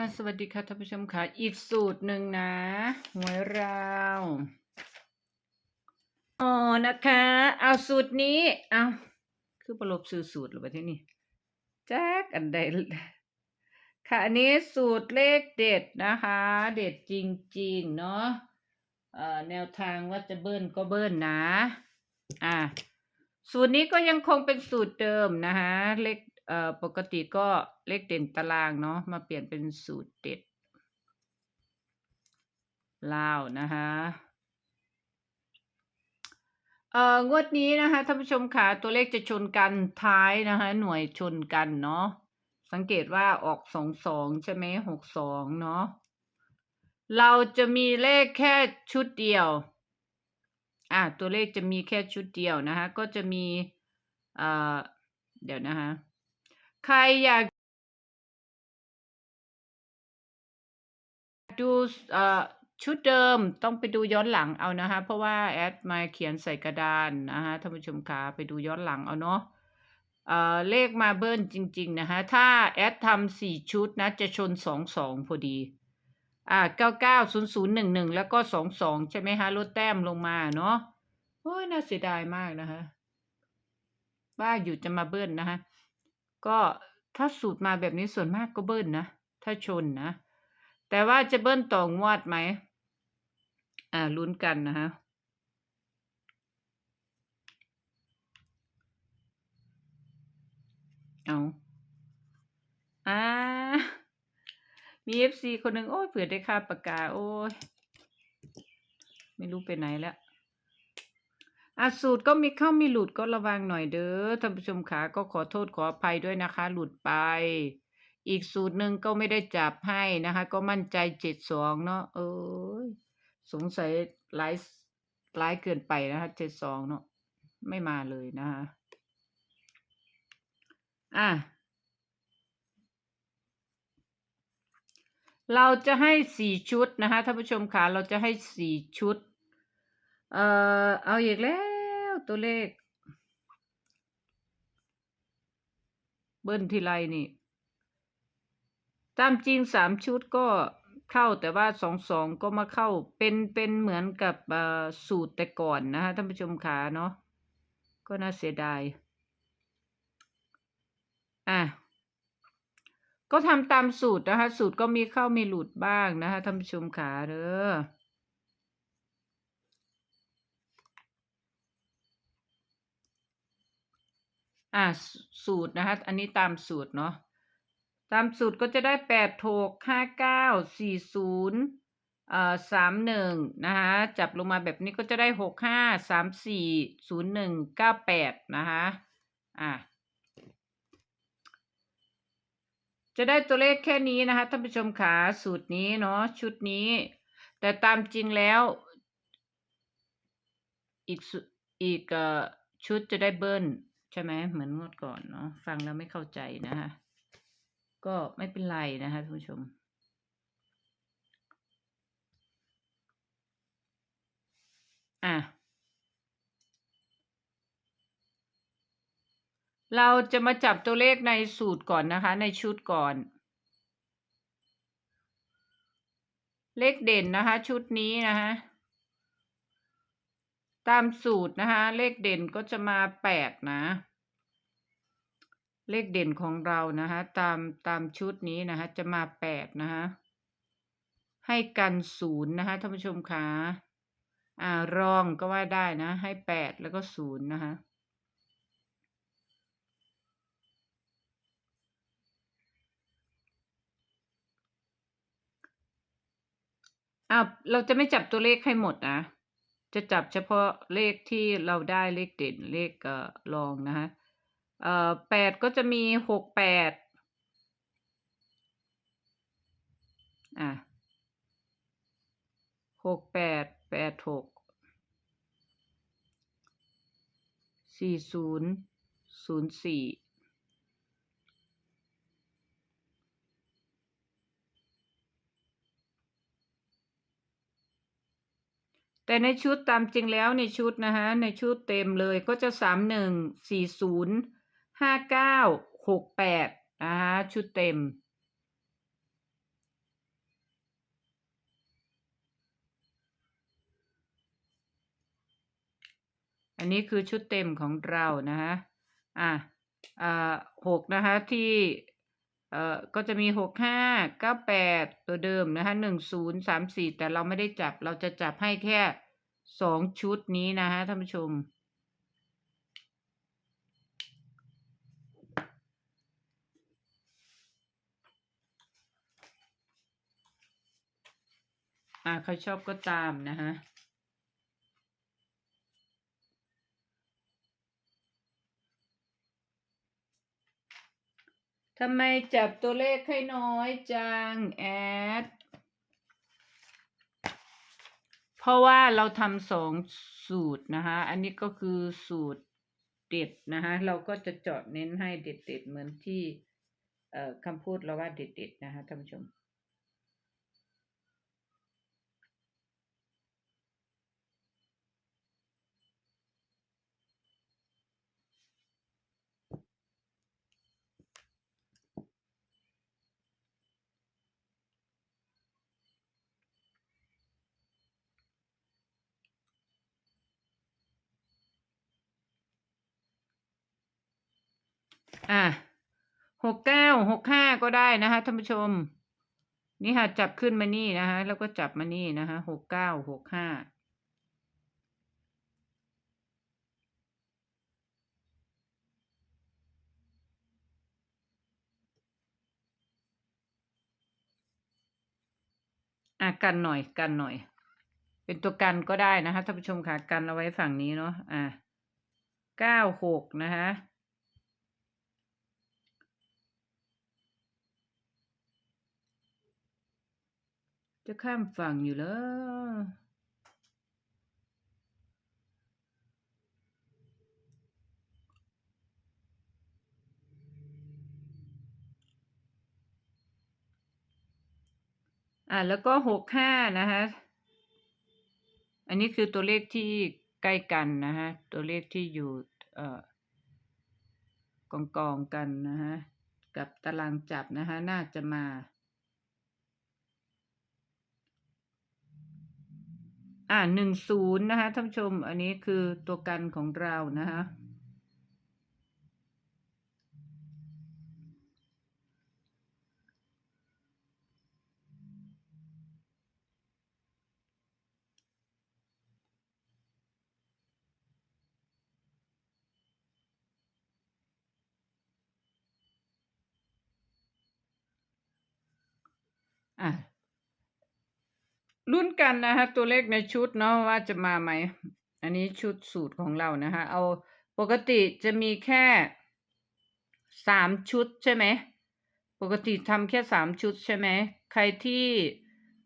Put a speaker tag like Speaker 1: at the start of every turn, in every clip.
Speaker 1: ค่ะสวัสดีค่ะท่านผู้ชมค่ะ อีกสูตรหนึ่งนะหวยราวอ๋อนะคะ เอาสูตรนี้ เอาคือประลบซื้อสูตรหรือเปล่าที่นี่แจ๊กอันใดค่ะ อันนี้สูตรเลขเด็ดนะคะ เด็ดจริง ๆ เนาะเอ่อแนวทางว่าจะเบิ้ลก็เบิ้ลนะ อ่า สูตรนี้ก็ยังคงเป็นสูตรเดิมนะคะเลขเอ่อปกติก็ เลขเด่นตารางเนาะมาเปลี่ยนเป็นสูตรเด็ดลาวนะคะเอ่องวดนี้นะคะท่านผู้ชมค่ะตัวเลขจะชนกันท้ายนะคะหน่วยชนกันเนาะสังเกตว่าออกสองสองใช่ไหมหกสองเนาะเราจะมีเลขแค่ชุดเดียว อะตัวเลขจะมีแค่ชุดเดียวนะคะ ก็จะมี เอ่อ เดี๋ยวนะคะ ใครอยาก ดูชุดเดิมต้องไปดูย้อนหลังเอานะคะ เพราะว่าแอดมาเขียนใส่กระดานนะคะท่านผู้ชมคะไปดูย้อนหลังเอาเนาะเลขมาเบิ้ลจริง ๆ นะคะ ถ้าแอดทำสี่ชุดนะ จะชนสองสองพอดี อ่าเก้าเก้าศูนย์ศูนย์หนึ่งหนึ่งแล้วก็สองสองใช่ไหมคะลดแต้มลงมาเนาะโอ้ยน่าเสียดายมากนะคะว่าอยู่จะมาเบิ้ลนะคะก็ถ้าสูตรมาแบบนี้ส่วนมากก็เบิ้ลนะ ถ้าชนนะ แต่ว่าจะเบิ้ลต่องวดไหม อ่าลุ้นกันนะคะเอาอ่ามีเอฟซีคนหนึ่งโอ้ยเผื่อได้ค่าปากกา โอ้ย ไม่รู้ไปไหนแล้วอะสูตรก็มีเข้ามีหลุดก็ระวังหน่อยเด้อท่านผู้ชมขาก็ขอโทษขออภัยด้วยนะคะ หลุดไป อีกสูตรหนึ่งก็ไม่ได้จับให้นะคะ ก็มั่นใจเจ็ดสองเนาะเอ้ยสงสัยหลายหลายเกินไปนะคะเจ็ดสองเนาะไม่มาเลยนะคะอะเราจะให้สี่ชุดนะคะท่านผู้ชมขาเราจะให้สี่ชุด เอ่อเอาอีกแล้วตัวเลข เบิ้ลทีไรนี่ ตามจริงสามชุดก็เข้าแต่ว่าสองสองก็มาเข้าเป็นเป็นเหมือนกับสูตรแต่ก่อนนะคะท่านผู้ชมขาเนาะก็น่าเสียดาย อะ ก็ทำตามสูตรนะคะ สูตรก็มีเข้ามีหลุดบ้างนะคะท่านผู้ชมขาเด้ออ่าสูตรนะคะอันนี้ตามสูตรเนาะ ตามสูตรก็จะได้แปดหกห้าเก้าสี่ศูนย์เอ่อสามหนึ่งนะคะจับลงมาแบบนี้ก็จะได้หกห้าสามสี่ศูนย์หนึ่งเก้าแปดนะคะอะจะได้ตัวเลขแค่นี้นะคะท่านผู้ชมขาสูตรนี้เนาะชุดนี้ แต่ตามจริงแล้ว อีกอีกชุดจะได้เบิ้ลใช่ไหมเหมือนงวดก่อนเนาะฟังแล้วไม่เข้าใจนะคะ ก็ไม่เป็นไรนะคะท่านผู้ชม อะ เราจะมาจับตัวเลขในสูตรก่อนนะคะ ในชุดก่อน เลขเด่นนะคะ ชุดนี้นะคะตามสูตรนะคะ เลขเด่นก็จะมาแปดนะ เลขเด่นของเรานะคะตามตามชุดนี้นะคะจะมาแปดนะคะให้กันศูนย์นะคะท่านผู้ชมคะอ่ารองก็ว่าได้นะ ให้แปดแล้วก็ศูนย์นะคะอ้าเราจะไม่จับตัวเลขให้หมดนะ จะจับเฉพาะเลขที่เราได้เลขเด่นเลขเอ่อรองนะคะ เอ่อแปดก็จะมีหกแปดอะหกแปดแปดหกสี่ศูนย์ศูนย์สี่แต่ในชุดตามจริงแล้วในชุดนะคะในชุดเต็มเลยก็จะสามหนึ่งสี่ศูนย์ ห้าเก้าหกแปดนะคะชุดเต็ม อันนี้คือชุดเต็มของเรานะคะอะอ่าหกนะคะที่เอ่อก็จะมีหกห้าเก้าแปดตัวเดิมนะคะหนึ่งศูนย์สามสี่แต่เราไม่ได้จับเราจะจับให้แค่สองชุดนี้นะคะท่านผู้ชม อ่าใครชอบก็ตามนะฮะทำไมจับตัวเลขให้น้อยจังแอด เพราะว่าเราทำสองสูตรนะคะ อันนี้ก็คือสูตรเด็ดนะคะเราก็จะเจาะเน้นให้เด็ดๆเหมือนที่คำพูดเราว่าเด็ดๆนะคะท่านผู้ชม อะหกเก้าหกห้าก็ได้นะคะท่านผู้ชม นี่ค่ะจับขึ้นมานี่นะคะแล้วก็จับมานี่นะคะหกเก้าหกห้าอะกันหน่อยกันหน่อย เป็นตัวกันก็ได้นะคะท่านผู้ชมค่ะกันเอาไว้ฝั่งนี้เนาะอะเก้าหกนะคะ จะข้ามฝั่งอยู่แล้วอ่าแล้วก็หกห้านะคะอันนี้คือตัวเลขที่ใกล้กันนะฮะ ตัวเลขที่อยู่เอ่อกองกองกันนะฮะ กับตารางจับนะคะน่าจะมา อ่าหนึ่งศูนย์นะคะท่านชม อันนี้คือตัวกันของเรานะคะอะ รุ่นกันนะคะตัวเลขในชุดเนาะว่าจะมาไหม อันนี้ชุดสูตรของเรานะคะ เอาปกติจะมีแค่สามชุดใช่ไหม ปกติทำแค่สามชุดใช่ไหม ใครที่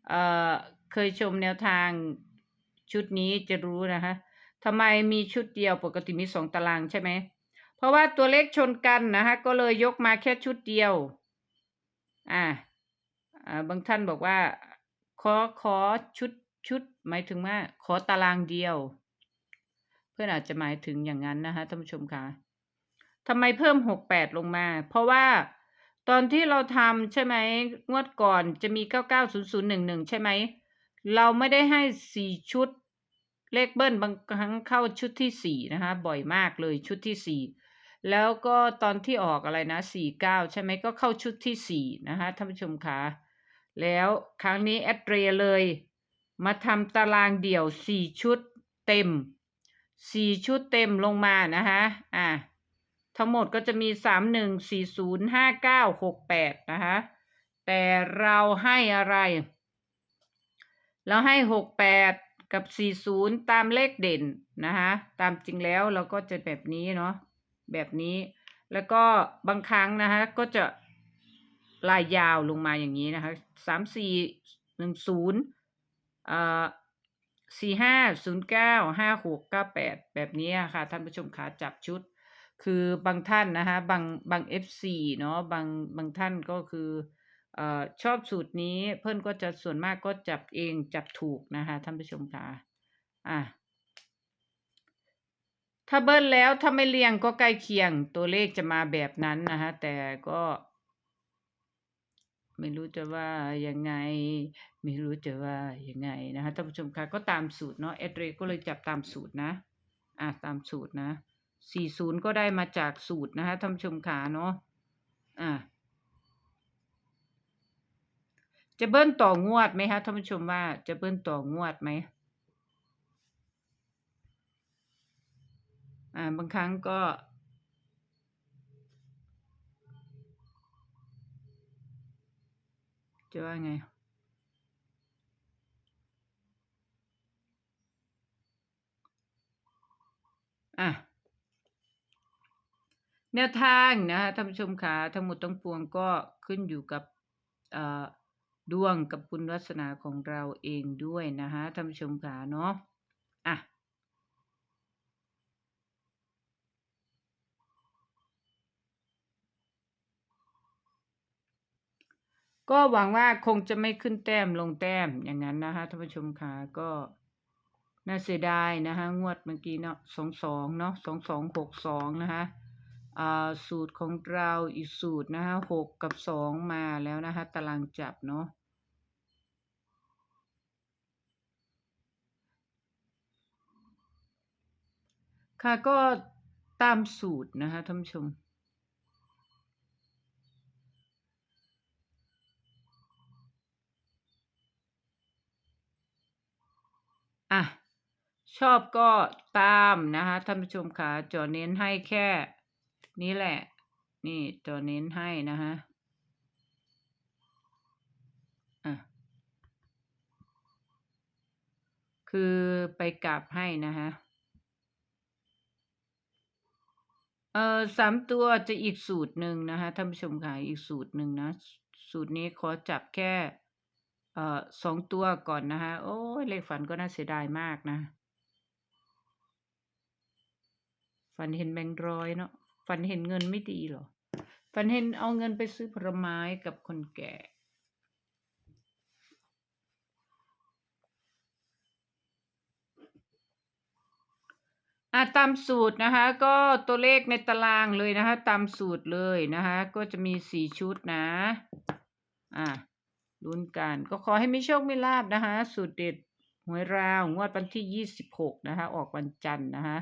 Speaker 1: เอ่อเคยชมแนวทางชุดนี้จะรู้นะคะทำไมมีชุดเดียวปกติมีสองตารางใช่ไหม เพราะว่าตัวเลขชนกันนะคะก็เลยยกมาแค่ชุดเดียว อ่าอ่าบางท่านบอกว่า ขอขอชุดชุด หมายถึงว่า ขอตารางเดียว เพื่อนอาจจะหมายถึงอย่างนั้นนะคะท่านผู้ชมคะทำไมเพิ่มหกแปดลงมา เพราะว่าตอนที่เราทำใช่ไหมงวดก่อนจะมีเก้าเก้าศูนย์ศูนย์หนึ่งหนึ่งใช่ไหมเราไม่ได้ให้สี่ชุด เลขเบิ้ลบางครั้งเข้าชุดที่สี่นะคะ บ่อยมากเลยชุดที่สี่แล้วก็ตอนที่ออกอะไรนะสี่เก้าใช่ไหมก็เข้าชุดที่สี่นะคะท่านผู้ชมคะ แล้วครั้งนี้แอดเรียเลย มาทำตารางเดี่ยวสี่ชุดเต็มสี่ชุดเต็มลงมานะคะอะทั้งหมดก็จะมีสามหนึ่งสี่ศูนย์ห้าเก้าหกแปดนะคะแต่เราให้อะไร เราให้หกแปดกับสี่ศูนย์ตามเลขเด่นนะคะตามจริงแล้วเราก็จะแบบนี้เนาะแบบนี้ แล้วก็บางครั้งนะคะก็จะ ลายยาวลงมาอย่างนี้นะคะสามสี่หนึ่งศูนย์เอ่อสี่ห้าศูนย์เก้าห้าหกเก้าแปดแบบนี้ค่ะท่านผู้ชมขาจับชุด คือบางท่านนะคะบางบางเอฟซีเนาะบางบางท่านก็คือออชอบสูตรนี้เพื่อนก็จะส่วนมากก็จับเองจับถูกนะคะท่านผู้ชมค่ะอะถ้าเบิ้ลแล้วถ้าไม่เรียงก็ใกล้เคียงตัวเลขจะมาแบบนั้นนะคะแต่ก็ ไม่รู้จะว่ายังไง ไม่รู้จะว่ายังไงนะคะท่านผู้ชมคะก็ตามสูตรเนาะเอดเรก็เลยจับตามสูตรนะ อะตามสูตรนะสี่ศูนย์ก็ได้มาจากสูตรนะคะท่านผู้ชมขาเนาะอะจะเบิ้ลต่องวดไหมคะท่านผู้ชมว่าจะเบิ้ลต่องวดไหมอ่าบางครั้งก็ จะว่าไง อะ แนวทางนะคะท่านผู้ชมขาทั้งหมดทั้งปวงก็ขึ้นอยู่กับดวงกับบุญวาสนาของเราเองด้วยนะคะท่านผู้ชมขาเนาะอะ ก็หวังว่าคงจะไม่ขึ้นแต้มลงแต้มอย่างนั้นนะคะท่านผู้ชมขาก็น่าเสียดายนะคะงวดเมื่อกี้เนาะสองสองเนาะสองสองหกสองนะคะอ่าสูตรของเราอีกสูตรนะคะหกกับสองมาแล้วนะคะตารางจับเนาะค่ะก็ตามสูตรนะคะท่านผู้ชม อะ ชอบก็ตามนะคะท่านผู้ชมค่ะจอเน้นให้แค่ นี้แหละ นี่จอเน้นให้นะคะคือไปกลับให้นะคะเอ่อสามตัวจะอีกสูตรหนึ่งนะคะท่านผู้ชมค่ะอีกสูตรหนึ่งนะ สูตรนี้ขอจับแค่ เอ่อสองตัวก่อนนะคะโอ้ยเลขฝันก็น่าเสียดายมากนะ ฝันเห็นแบงค์ร้อยเนาะฝันเห็นเงินไม่ดีหรอ ฝันเห็นเอาเงินไปซื้อผลไม้กับคนแก่อะตามสูตรนะคะ ก็ตัวเลขในตารางเลยนะคะ ตามสูตรเลยนะคะ ก็จะมีสี่ชุดนะ อะลุ้นกันก็ขอให้มีโชคมีลาบนะคะ สูตรเด็ดหวยราวงวดวันที่ยี่สิบหกนะคะ ออกวันจันทร์นะคะ